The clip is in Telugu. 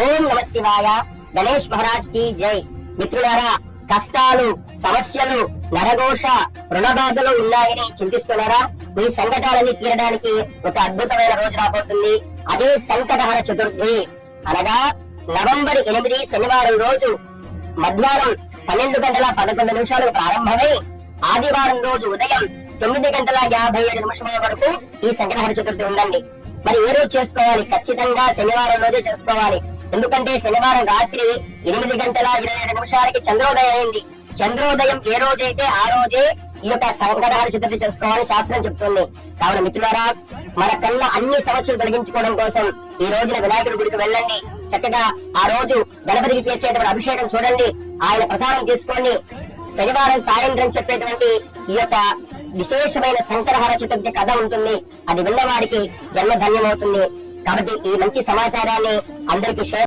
ఓం నమ శివాయ. గణేష్ మహారాజ్కి జై. మిత్రులారా కష్టాలు సమస్యలు నరఘోష రుణబాధలు ఉన్నాయని చింతిస్తున్నారా? మీ సంకటాలని తీరడానికి ఒక అద్భుతమైన రోజు రాబోతుంది. అదే సంకటహర చతుర్థి. అనగా నవంబర్ ఎనిమిది శనివారం రోజు మధ్యాహ్నం పన్నెండు గంటల పదకొండు నిమిషాలకు ప్రారంభమై ఆదివారం రోజు ఉదయం తొమ్మిది గంటల యాభై ఏడు నిమిషాల వరకు ఈ సంకటహర చతుర్థి ఉందండి. మరి ఏ రోజు చేసుకోవాలి? ఖచ్చితంగా శనివారం రోజే చేసుకోవాలి. ఎందుకంటే శనివారం రాత్రి ఎనిమిది గంటల ఇరవై ఏడు నిమిషాలకి చంద్రోదయం అయింది. చంద్రోదయం ఏ రోజైతే ఆ రోజే ఈ యొక్క సంకటహార చిత్రత చేసుకోవాలని శాస్త్రం చెప్తుంది. కావున మిత్రులారా మన కన్నా అన్ని సమస్యలు తొలగించుకోవడం కోసం ఈ రోజున వినాయకుడి గుడికి వెళ్ళండి. చక్కగా ఆ రోజు గణపతికి చేసేటువంటి అభిషేకం చూడండి. ఆయన ప్రసాదం తీసుకోండి శనివారం సాయంత్రం చెప్పేటువంటి ఈ యొక్క విశేషమైన శంకరహార చతుర్థి కథ ఉంటుంది. అది విన్నవాడికి జన్మధన్యమవుతుంది. కాబట్టి ఈ మంచి సమాచారాన్ని అందరికీ షేర్